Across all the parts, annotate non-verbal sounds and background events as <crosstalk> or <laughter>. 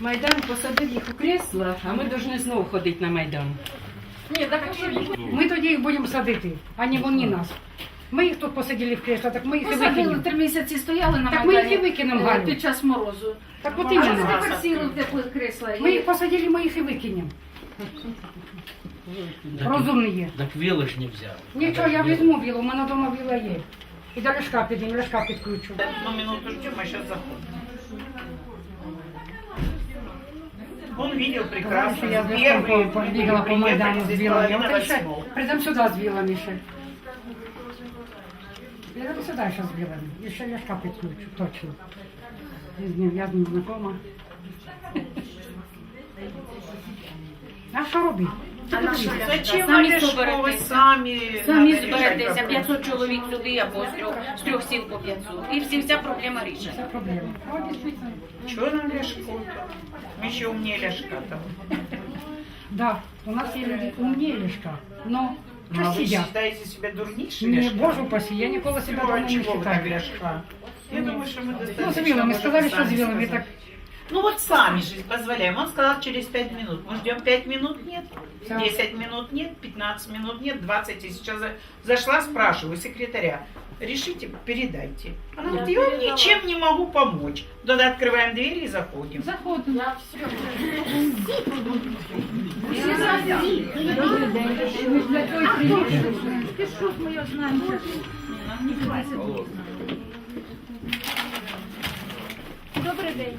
Майдан посадив їх у крісла, а ми повинні знову ходити на Майдан. Ні, так що Ми тоді їх будемо садити, а не вони нас. Ми їх тут посадили в кресло, так ми їх і посадили викинемо. три місяці стояли на Так ми їх і Майдані викинемо, е, Галю. під час морозу. Так от А іменно. тепер сіли в теплі крісла. Ми їх посадили, ми їх і викинемо. Розумні є. Так віли ж не взяли. Нічого, я візьму вілу, у мене вдома віла є. І до ляшка підемо, ляшка підключу. Одну минуту ждем, мы сейчас заходим. Он видел прекрасно. Я з побегала по Майдану с вилами. Вот еще, придем сюда с вилами еще. Придем сюда еще с вилами. Еще я ляшка підключу, точно. Я с ним, я с ним знакома. <laughs> А що робити? Зачем Самі Олежко, вы соберетеся. сами... Самі надо решать зберетеся, вопрос. 500 чоловік сюди або з трьох, з трьох сіл по 500. І всі, вся проблема Це рішена. проблема. А, дійсно. Чего нам Лешко? Мы еще умнее Лешка там. Да, у нас є люди умніє ляшка, но Ну, а що вы сидять? считаете себя дурнейшим Ні, Лешка? боже упаси, я ніколи себе Чего, давно не чего вы так считаю. Лешка? Я думаю, что мы Ну, достаточно з вілами, можем сказали, що з сами вілами, сказать. так Ну вот сами же позволяем. Он сказал через 5 минут. Мы ждем 5 минут, нет. Всё. 10 минут нет, 15 минут нет, 20. И сейчас за- зашла, спрашиваю секретаря. Решите, передайте. Она говорит, я вам ничем не могу помочь. Тогда открываем двери и заходим. Заходимо. Добрий день.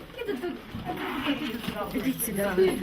боитесь?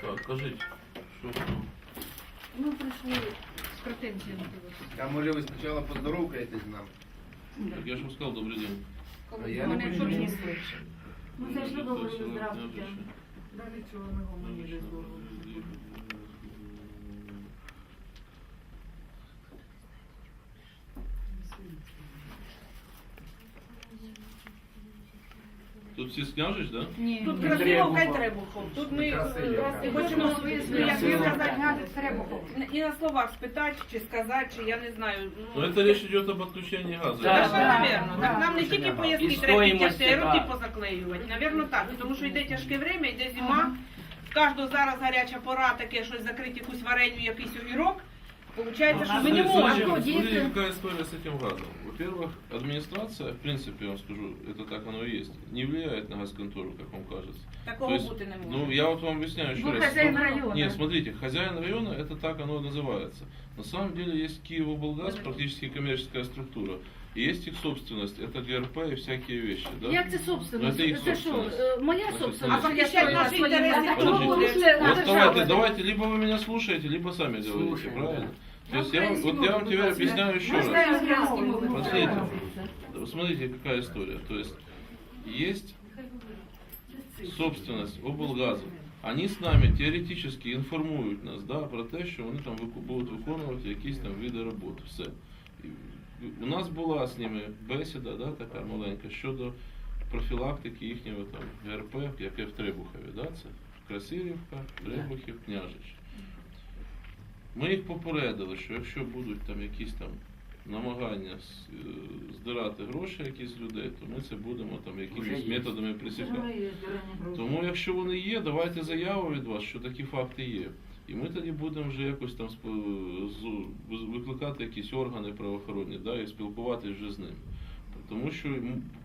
Так, кажіть, що там? Ми прийшли з претензіями до вас. А може ви спочатку поздоровкаєтесь з нами? Так я ж вам сказав, добрий день. А я не Никто почув. не слышит. Ми зайшли говорили здравствуйте. Далі чого не гомоніли. Тут всі скажеш, да? Ні. Тут Красиловка и Требухов. Тут мы Красиво. э, хочемо свої свої, як ви сказати, треба. І на словах спитати, чи сказати, чи я не знаю. Ну, это речь идет об отключении газа. Да, Так, да. наверно. Так нам не тільки І пояснити, треба стоїмості, підтягти, а да. руки позаклеювати. Наверно, так. Тому що йде тяжке время, йде зима. В кожного зараз гаряча пора, таке щось закрити якусь вареню, якийсь огірок. Получається, що ми не Смотрите, можемо. смотрите, Дети. смотрите, какая история с этим газом. Во-первых, администрация, в принципе, я вам скажу, это так оно и есть, не влияет на газконтору, как вам кажется. То Такого есть, бути не ну, може. я вот вам объясняю еще Ну, раз. хозяин Ну, района. Нет, смотрите, хозяин района, это так оно и называется. На самом деле есть Киевоблгаз, практически коммерческая структура. И есть их собственность, это ГРП и всякие вещи, да? Як це собственность? Ну, це їх Це що, собственность. е, моя Значить, собственность? смотрите. Я А захищати строила наші свої інтереси на хто тому буде? пішли на Вот державу. давайте, давайте, либо вы меня слушаете, либо сами говорите, Слушаем, правильно? да. То есть я, вам- вот я вам теперь объясняю еще раз. Смотрите, вот смотрите, какая история. То есть есть собственность облгазу. Они с нами теоретически інформують нас да, про те, що вони там вику- будуть виконувати якісь там види роботи. Все. І У нас була з ними бесіда, да, така маленька, щодо профілактики їхнього там ГРП, яке в Требухові. Да, це Красилівка, Требухів, Княжич. Ми їх попередили, що якщо будуть там якісь там намагання е, здирати гроші якісь з людей, то ми це будемо там якимись методами пресікати. Тому якщо вони є, давайте заяву від вас, що такі факти є. І ми тоді будемо вже якось там викликати якісь органи правоохоронні, да, і спілкуватися вже з ними. Тому що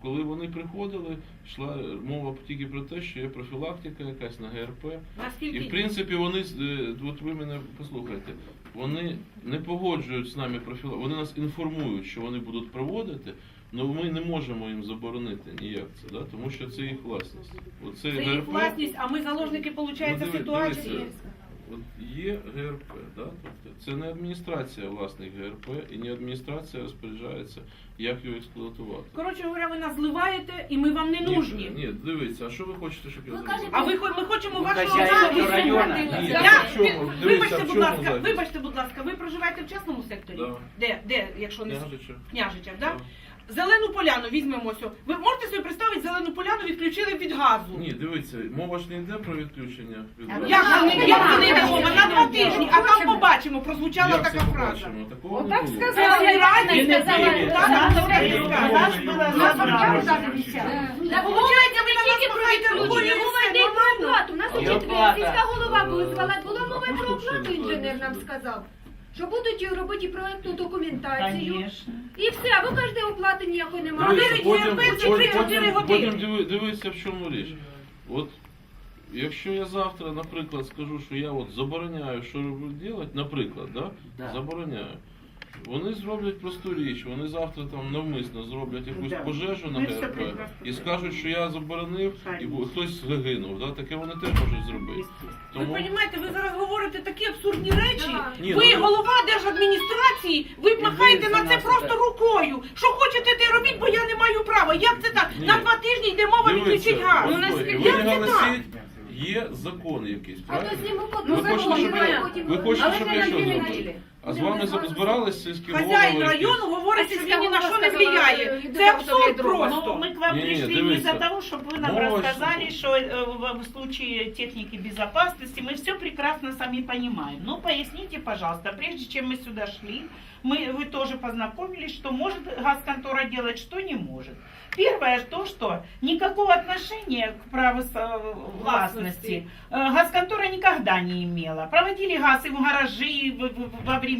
коли вони приходили, йшла мова тільки про те, що є профілактика якась на ГРП. І в принципі вони е, от ви мене послухайте, вони не погоджують з нами профілактику, вони нас інформують, що вони будуть проводити, але ми не можемо їм заборонити ніяк це, да? тому що це їх власність. Оце це їх власність, а ми заложники, виходить, Ну, ситуації. От є ГРП, да? тобто це не адміністрація власник ГРП і не адміністрація розпоряджається, як його експлуатувати. Коротше говоря, ви нас зливаєте і ми вам не нужні. Ні, ні, дивіться, а що ви хочете, щоб я Ви зробив? кажете, А ви хо- ми хочемо вашого хазяїн захисту. району. Ні, Я- так в чому? ви- Дивіться, Вибачте, в будь чому ласка, захист? вибачте, будь ласка, ви проживаєте в частному секторі? Да. Де, де, якщо не Княжича. княжичах, да? Зелену поляну візьмемо ось. Ви можете собі представити, зелену поляну відключили від газу? Ні, дивіться, мова ж не йде про відключення від газу. Як не як це не йде мова? На два тижні, а там побачимо, прозвучала Як це така фраза. побачимо? Такого не Отак було. Це не сказала, так, Нас так, вірю. так. Нас забрано. Так, Получається, ви тільки про відключення мова йде і про оплату. У нас І учитель, сільська голова Е, визвала, була мова ну, про оплату, інженер нам сказав. Що будуть робити проєктну документацію. Конечно. І все, а ви кажете, оплати ніякої немає. Дивіться, потім, потім, три-чотири години. потім диви- дивіться, в чому річ. От якщо я завтра, наприклад, скажу, що я от забороняю, що робити, наприклад, да? Да. забороняю. Вони зроблять просту річ, вони завтра там навмисно зроблять якусь Да. пожежу на Ми все ГРП прекрасно і скажуть, що я заборонив, і бу- хтось загинув. Да? Таке вони теж можуть зробити. Ви розумієте, ви зараз говорите такі абсурдні речі. Да. Ні, Ви ну, голова держадміністрації, ви махаєте на це просто рукою. Що хочете, те робіть, бо я не маю права. Як це так? Ні. На два тижні йде мова відключить газ. ось Ну, ви- наскільки- Як це так? голосіть, є закон якийсь, А то правильно? Ви хочете, щоб я, потім- ви хочете, Але щоб я що зробив? неділі. А з вами Будемо збирались сільські голови? Хазяїн якісь? району говорить, А що сільська він ні на голова що не сказала, влияє. е, Це абсурд йдемо до просто. Ну, мы к вам Не-не, пришли не дивіться. за того, чтобы вы нам Мова рассказали, ж- что э, в в случае техники безопасности мы все прекрасно сами понимаем. Ну, поясните, пожалуйста, прежде чем мы сюда шли, мы, вы тоже познакомились, что может газконтора делать, что не может. Первое, то, что никакого отношения к праву с- э, властности э, газконтора никогда не имела. Проводили газ и в гаражи, в- в- во времянке,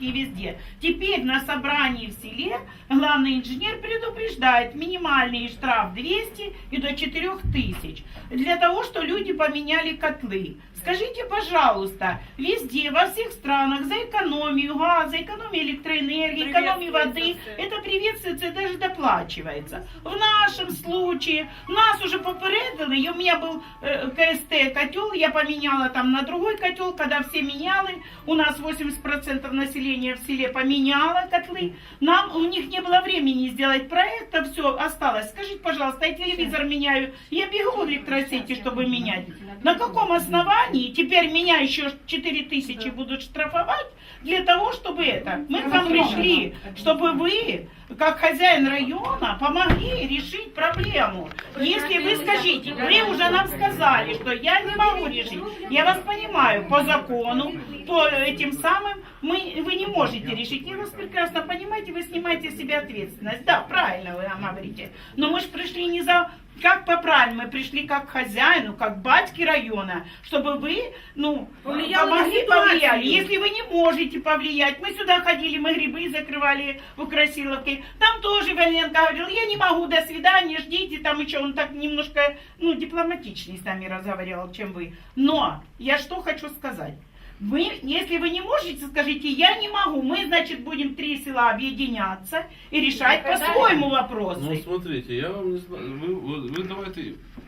и везде. Теперь на собрании в селе главный инженер предупреждает минимальный штраф 200 и до 4000 для того, что люди поменяли котлы. Скажите, пожалуйста, везде, во всех странах за экономию газа, экономию электроэнергии, экономию воды, это приветствуется даже доплачивается. В нашем случае нас уже попередили, и у меня был э, КСТ котел, я поменяла там на другой котел, когда все меняли, у нас 80% населения в селе поменяло котлы, нам у них не было времени сделать проекта, все осталось. Скажите, пожалуйста, я телевизор меняю, я бегу в электросети, чтобы менять. На каком основании теперь меня еще 4 тысячи будут штрафовать Для того, чтобы это? Мы к вам пришли, чтобы вы, как хозяин района, помогли решить проблему. Если вы скажите, вы уже нам сказали, что я не могу решить, я вас понимаю, по закону, по этим самым, мы, вы не можете решить. Я вас прекрасно понимаете, вы снимаете с себя ответственность. Да, правильно вы нам говорите. Но мы же пришли не за как по правильному, мы пришли как к хозяину, как батьки района, чтобы вы, ну, Повлияли на помогли ситуацию. повлияли. Если вы не можете повлиять, мы сюда ходили, мы грибы закрывали в Красиловке, там тоже Валенко говорил, я не могу, до свидания, ждите, там еще он так немножко, ну, дипломатичнее с нами разговаривал, чем вы. Но я что хочу сказать. Вы, если вы не можете, скажите, я не могу. Мы, значит, будем три села объединяться и решать по-своему вопросы. Ну, смотрите, я вам не знаю, ви, ви, ви давайте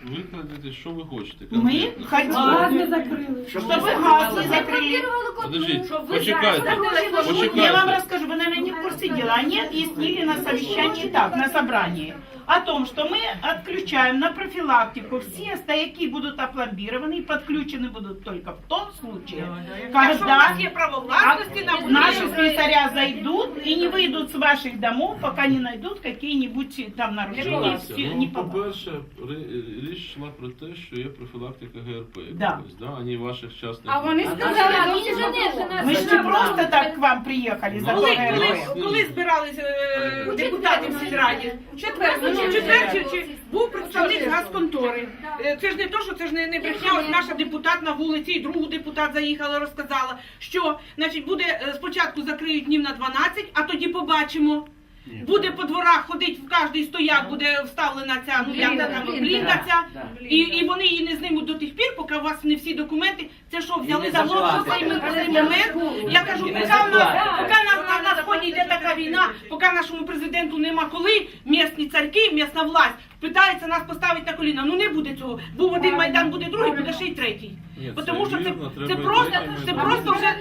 викладете, що ви хочете. Мы конкретно. хотим, закрили. чтобы газ не Ви закрыли. блокировали котлу, Подождите, щоб ви почекайте, зараз- почекайте. Я вам расскажу, вы, наверное, не в курсе дела. Они объяснили на совещании так, на собрании, о том, что мы отключаем на профилактику все стояки будут опломбированы и подключены будут только в том случае, Якщо у вас когда є право власності на наши будинок, слесаря зайдут и не выйдут с ваших домов, пока не найдут какие-нибудь там нарушения. Дивіться, все, ну, не попадут. по-перше, ри- річ йшла про те, що є профілактика ГРП. Да. якось, да, а не ваших частних. А вони людей. сказали, А зовсім інженер же другого. нас Мы же не забрали. просто так к вам приехали за коли, ГРП. коли, коли збирались е, депутати в сільраді? Четвер, ну, чи четвер, чи, чи був представник газконтори. Е, Це ж не то, що це ж не, не брехня. Наша депутат на вулиці, і другу депутат заїхала, розказала, що значить буде е, спочатку закриють днів на 12, а тоді побачимо. Буде по дворах ходити в кожний стояк, буде вставлена ця ну, як там, блінда ця, і, і вони її не знімуть до тих пір, поки у вас не всі документи. Це що, взяли за голову цей момент? Я кажу, поки в нас, поки на, на, на сході йде така війна, поки нашому президенту нема коли, місні царки, місна власть питається нас поставити на коліна. Ну не буде цього. Був один майдан, буде другий, буде ще й третій. Ні, Тому що це, вірно, це треба просто, третім це просто вже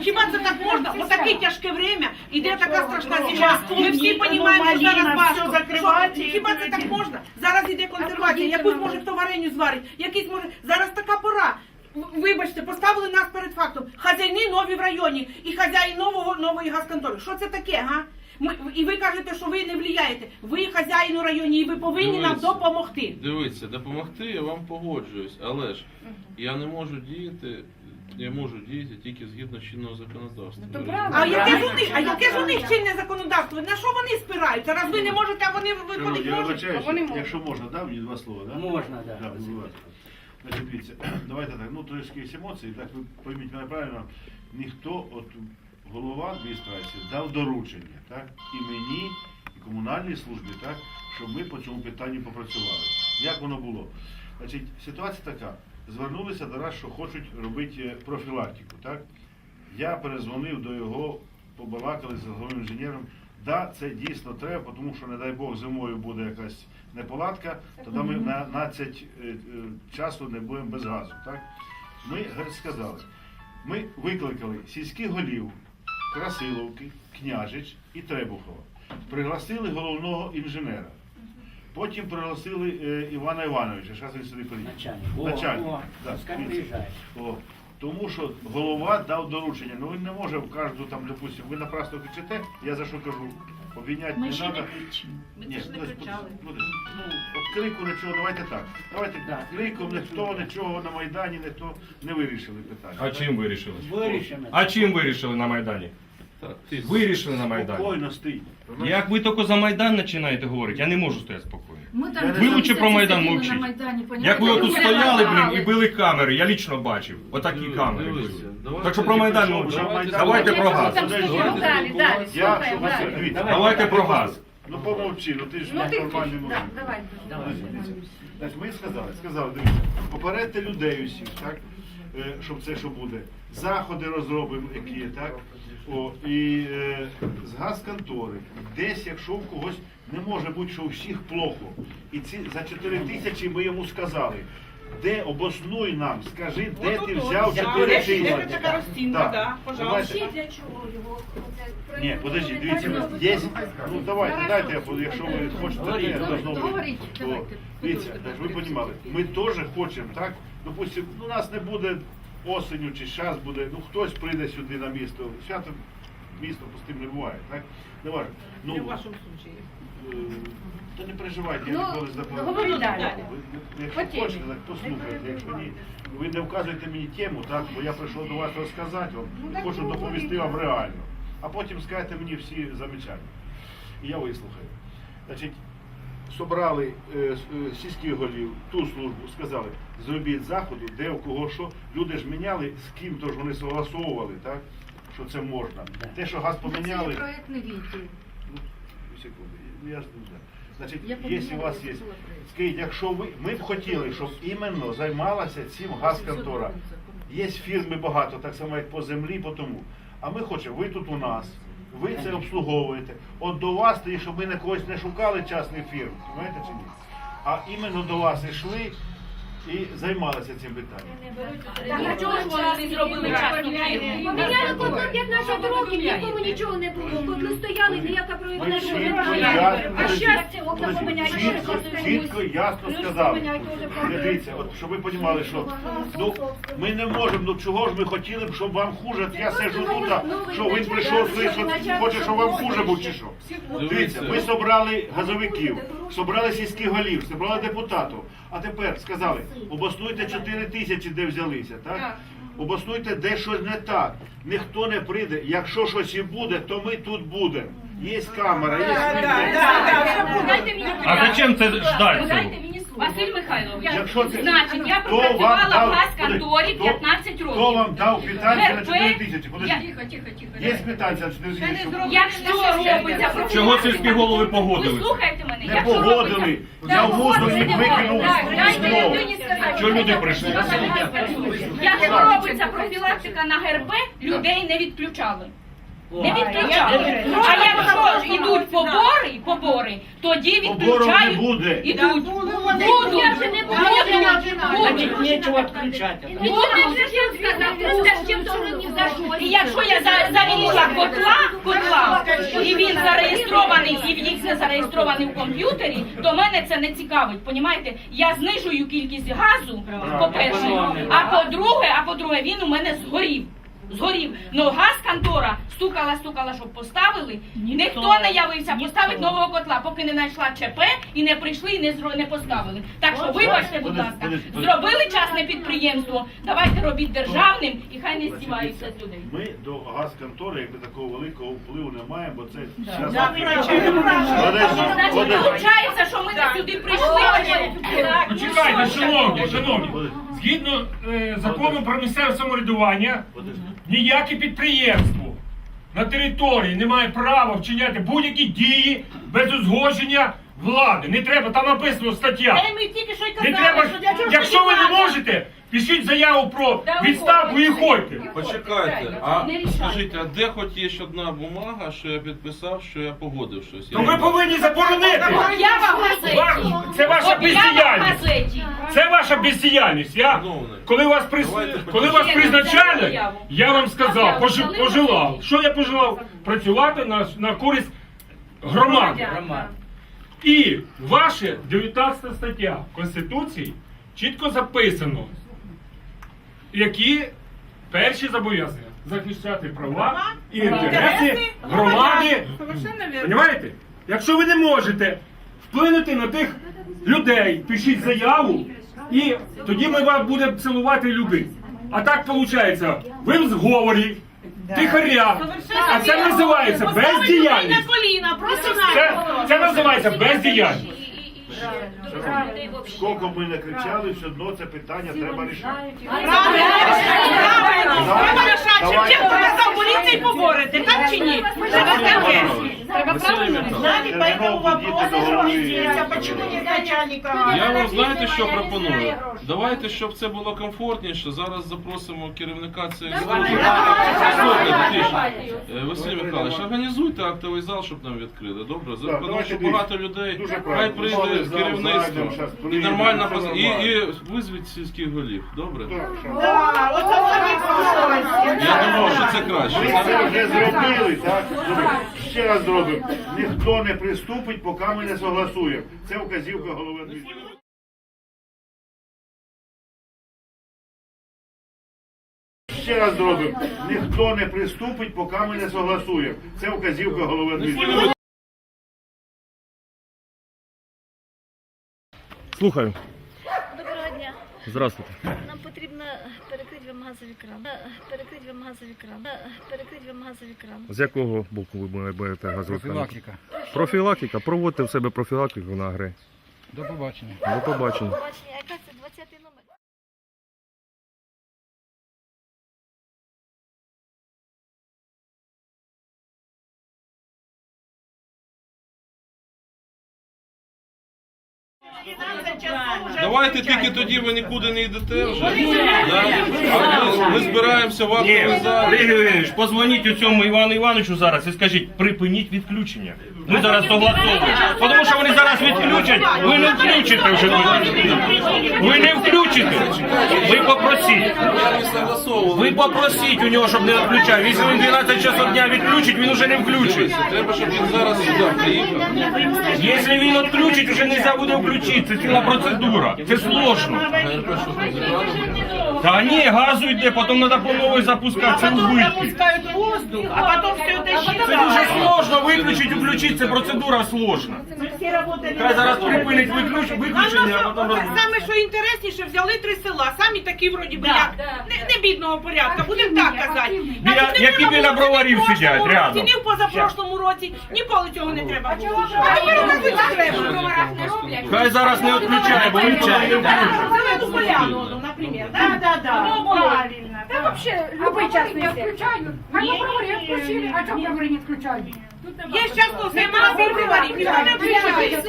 хіба це так можна? Отаке тяжке время, іде така страшна зима. Ми всі розуміємо, що зараз важко. Що, Хіба це так можна? Зараз іде консервація. Якусь може хто вареню зварить, якийсь може зараз така пора. В- Вибачте, поставили нас перед фактом. Хазяйни нові в районі і хазяїн нового нової газконтори. Що це таке, га? Ми, і ви кажете, що ви не впливаєте. Ви хазяїн у районі, і ви повинні нам допомогти. Дивіться, допомогти я вам погоджуюсь, але ж я не можу діяти, я можу діяти тільки згідно чинного законодавства. то правильно. А яке ж у них, а яке ж у них чинне законодавство? На що вони спираються? Раз ви не можете, а вони Шановні, виходить я можуть. вибачаюся, вони можуть. якщо можна, да, мені два слова, да? Можна, да. Да, будь ласка. Значить, дивіться, <clears throat> давайте так, ну трошки є емоції, так ви пойміть мене правильно, ніхто, от голова адміністрації дав доручення, так, і мені, і комунальній службі, так, щоб ми по цьому питанні попрацювали. Як воно було? Значить, ситуація така. Звернулися до нас, що хочуть робити е, профілактику, так? Я перезвонив до його, побалакали з головним інженером. Да, це дійсно треба, тому що, не дай Бог, зимою буде якась неполадка, тоді ми на, на цять е, е, часу не будемо без газу. Так? Ми сказали, ми викликали сільських голів Красиловки, Княжич і Требухова. Пригласили головного інженера. Потім пригласили е, Івана Івановича, зараз він сюди приїде. Начальник. О, Начальник. о, пускай приїжджає. О, тому що голова дав доручення. Ну він не може в кожну там, допустим, ви напрасно кричите, я за що кажу, обвиняти не треба. кричимо. Ми Ні, теж не ну, кричали. ну, ну, от крику нічого, давайте так. Давайте Да. криком ніхто нічого на Майдані, ніхто не вирішили питання. А чим вирішили? Вирішено. А чим вирішили на Майдані? Так, ти- Вирішили на Майдані. Спокійно стій. Як ви тільки за Майдан починаєте говорити, я не можу стояти спокійно. Ми Ви лучше про Майдан мовчіть. Як ви отут стояли, блін, і били камери, я лічно бачив. Отакі камери давайте Так що про Майдан мовчіть. Майдан. Давайте про газ. Давайте далі, далі, Я, слухай, щоб далі. дивіться, Давайте про газ. Ну помовчи, ну ти ж Ну ти, нормальний да, мужик. давай. Значить, ми сказали, сказали, дивіться, попередьте людей усіх, так? е, Щоб це що буде. Заходи розробимо, які так? О, і е, з газконтори. Десь, якщо в когось не може бути, що у всіх плохо. І ці за 4 тисячі ми йому сказали. Де обоснуй нам, скажи, де ти взяв Да, 4 де ж- де ж тисячі. така розцінка, Да. да, пожалуйста. Понимаєте? для чого його? Ні, подожди, дивіться, є, ну давайте, дайте я, буду, якщо ви хочете, Говоріть, я говоріть, давайте. Дивіться, так, ви розуміли, ми теж хочемо, так? Допустим, у нас не буде осеню чи зараз буде, ну хтось прийде сюди на місто. Свято місто пустим не буває, так? Не важно. Ну, в вашому случаї. е, та не переживайте, я Ну, ніколи не ну, далі. Якщо хочете, так послухайте. Якщо ні, ви не вказуєте мені тему, так, бо я прийшов до вас розказати вам, Ну, так хочу говоріть. доповісти вам реально. А потім скажете мені всі замічання. І я вислухаю. Значить, собрали е, с- е, сільських голів, ту службу, сказали, зробіть заходи, де у кого що. Люди ж міняли, з ким то ж вони согласовували, так? Що це можна. Те, що газ Це є поміняли. проєктний відділ. Ну, секунду, я ж не знаю. Значить, якщо у вас є, скажіть, якщо ви, ми б хотіли, щоб іменно займалася цим газконтора. Є фірми багато, так само як по землі, по тому. А ми хочемо, ви тут у нас, ви це обслуговуєте. От до вас, тоді, щоб ми на когось не шукали частних фірм, розумієте чи ні? А іменно до вас йшли і займалися цим питанням. Так, а чого ж вони не зробили фірму? Поміняли котло 15 років, нікому нічого не було. Котли стояли, ніяка Ми проєктна чітко, А щастя, окна поміняють, чітко, чітко, ясно сказали. Дивіться, от щоб ви розуміли, що ну ми не можемо, ну чого ж ми хотіли б, щоб вам хуже, от я сиджу тут, а що він прийшов, ви що хоче, щоб вам хуже був чи що? Дивіться, ми собрали газовиків, собрали сільських голів, собрали депутатів. А тепер сказали, обоснуйте 4 тисячі, де взялися, так? Обоснуйте, де щось не так. Ніхто не прийде. Якщо щось і буде, то ми тут будемо. Є камера, є. А зачем це ждать Василь Михайлович, Якщо це значить, я хто вам пропрацювала в дав, газконторі газконторі Хто- 15 Хто років. вам дав квитанцію на 4 тисячі? Я- Тихо, тихо, тихо. Є квитанція на 4 тисячі? Якщо робиться профілактика... Чого сільські голови Ви слухайте мене. Не якщо погодили. робиться- Я в воздух їх викинув Так, дайте знову. людині сказати. Чого люди прийшли? Якщо робиться профілактика на ГРП, людей не відключали. Не відключали. А якщо йдуть побори, побори, тоді Побору не відключають. буде. Ідуть. Будуть. Я вже не буду. Будуть. Нічого відключати. І якщо я за- завірила котла, котла, і він зареєстрований, і він не зареєстрований в комп'ютері, то мене це не цікавить. Понімаєте? Я знижую кількість газу, по-перше, а по-друге, а по-друге, він у мене згорів. Згорів. Ну газ контора стукала, стукала, щоб поставили. Ніхто не явився поставити нового котла, поки не знайшла ЧП і не прийшли, і не зро- не поставили. Так що вибачте, будь ласка, зробили частне підприємство. Давайте робіть державним і хай не здіваються з людей. Ми до газконтори, якби такого великого впливу не маємо, бо це зараз. Да, вибачайте, Значить, виходить, що ми не сюди прийшли. Почекайте, шановні, шановні. Згідно е, закону про місцеве самоврядування, ніяке підприємство на території не має права вчиняти будь-які дії без узгодження влади. Не треба, там написано стаття. Ми тільки що й Не казали, треба, що для чого якщо ви не можете, пишіть заяву про відставку і ходьте. Почекайте, а скажіть, а де хоч є ще одна бумага, що я підписав, що я погодив щось? То ви повинні заборонити. Об'ява в газеті. Ва- Це ваша Об'ява в бездіяльність. газеті. Це ваша бездіяльність. Я, Шановний, коли вас прис... давайте коли вас призначали, я вам сказав, пожи- взяли пожелав. Що я пожелав? Працювати на, на користь громади. І ваша 19 стаття Конституції чітко записано, які перші зобов'язання захищати права і інтереси громади. Понимаєте? Якщо ви не можете вплинути на тих людей, пишіть заяву, і тоді ми вам будемо цілувати люди. А так виходить, ви в зговорі, тихаря, а це називається бездіяльність. коліна, просто Це, на це називається бездіяльність. Скільки ми не кричали, все одно це питання треба рішати. Треба рішати, чим показав поліції поборете, так чи ні? Треба поэтому почему начальника? Я вам знаєте, що пропоную? Давайте, щоб це було комфортніше. Зараз запросимо керівника цієї служби. Е, Василь Михайлович, організуйте актовий зал, щоб нам відкрили. Добре? Тому що багато людей. Хай прийде Зали щас і приїдемо, нормально все поз- і, і визвіть сільських голів. Добре? Да, Я думав, що це Ми краще. це вже зробили, так? Ще раз зробимо. Ніхто не приступить, поки ми не согласуємо. Це вказівка голови адміністрації. Ще раз зробимо. Ніхто не приступить, поки ми не согласуємо. Це вказівка голови адміністрації. Слухаю. Доброго дня. Здравствуйте. Нам потрібно перекрити вам газові кран. Перекрити вам газові кран. Перекрити вам газові кран. З якого боку ви будете газовий Профілактика. Профілактика. Проводьте в себе профілактику на гри. До побачення. До побачення. Бачення, яка це 20 номер? Watch out Давайте тільки тоді ви нікуди не йдете вже. Да? А ми, ми збираємося в Ні, позвоніть у цьому Івану Івановичу зараз і скажіть, припиніть відключення. Ми зараз согласовуємо. Тому що вони зараз відключать, ви не включите вже. Ви не включите. Ви попросіть. Я не согласовував. Ви попросіть у нього, щоб не відключав. Якщо він 12 часов дня відключить, він уже не включить. Треба, щоб він зараз сюди приїхав. Якщо він відключить, вже не можна буде включити. Це ціла процедура. Це сложно. Та ні, газу йде, потім треба по новій запускати. Це Потом убитки. запускают воздух, а потом все это Це дуже сложно виключити, включити. Це процедура сложна. Работали. Хай зараз припинить виключ- виключення, а потім Саме що інтересніше, взяли три села, самі такі вроді би як не, не бідного порядка, будемо так казати. Біля- Значить, не які треба біля було ні в броварів прошлому сидять, році, рядом. Ні в позапрошлому році, ніколи цього не треба було. А тепер робити треба. Хай зараз не відключає, бо нічого. Зелену поляну, наприклад. наприклад. Да, да, да, Ну, було. правильно. Та вообще, А любий час не не включають. А Ні, на говорі ні, включили, ні, а чому ні. говорі не включають? Є зараз хто нема переговорів, ніхто не включає.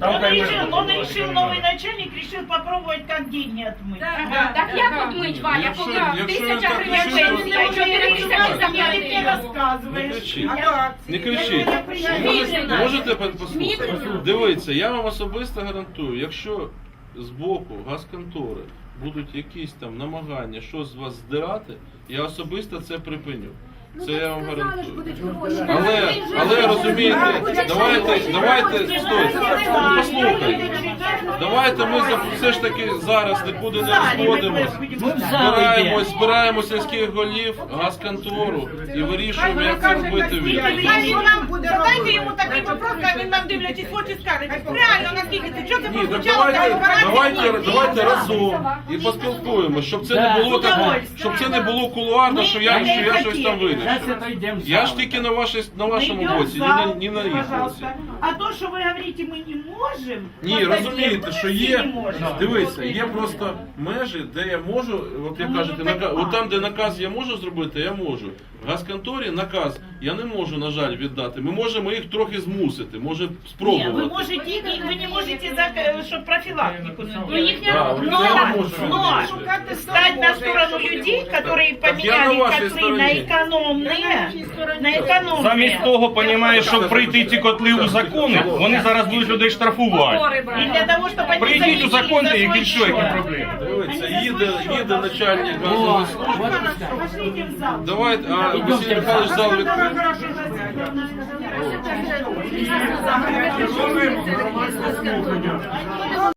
Там Он хай решил, ми- он решил, новый начальник решил попробовать, как деньги отмыть. Так як от мить, Валя, Якщо- коли якщо тисяча він так гривень вирішив, то- пенсія, чотири тисячі Ты мне заплатили. Не рассказываешь. кричіть. Я- Не кричіть. Можете, можете пон- послухати? Дивіться, я вам особисто гарантую, якщо з боку газконтори будуть якісь там намагання щось з вас здирати, я особисто це припиню. Це я вам гарантую. Але, але розумієте, давайте, давайте, стойте, ну, послухайте. Давайте ми все ж таки зараз нікуди не розходимось. Збираємо, збираємо сільських голів, газконтору і вирішуємо, як це робити від. Задайте йому такий вопрос, хай він нам дивлячись в очі скаже. Реально, наскільки ти, що це Ні, так прозвучало? давайте, давайте, давайте разом і поспілкуємося, щоб це не було так, щоб це не було кулуарно, що я, що я щось там вирішив. Я ж тільки на вашій на вашому боці, ні зал, на ні на їх боці. пожалуйста. А то, що ви говорите, ми не можемо. Ні, подожди, розумієте, що ми є, не можемо. дивіться, є просто межі, де я можу, от як Ну, кажете, ну, нака- так, от а. там, де наказ я можу зробити, я можу. В газконторі наказ я не можу, на жаль, віддати. Ми можемо їх трохи змусити, може Ні, ви спробувати. можете, ні, ви не можете, за, щоб профілактику не Ну, їхня- Да, Но, це я можу. но стать на сторону людей, которые Так я на поменяли вашій котлы на стороні. экономные, на экономные. Замість того, понімаєш, щоб прийти ці котли узаконити, вони зараз будуть людей штрафувати. И для того, чтобы они Прийдіть заменили узаконити за їх свой і що, які проблеми? Дивіться, їде, їде начальник газової служби. Пошлите в зал. Давайте, а Василь Михайлович зал відкрив. Громадське слухання?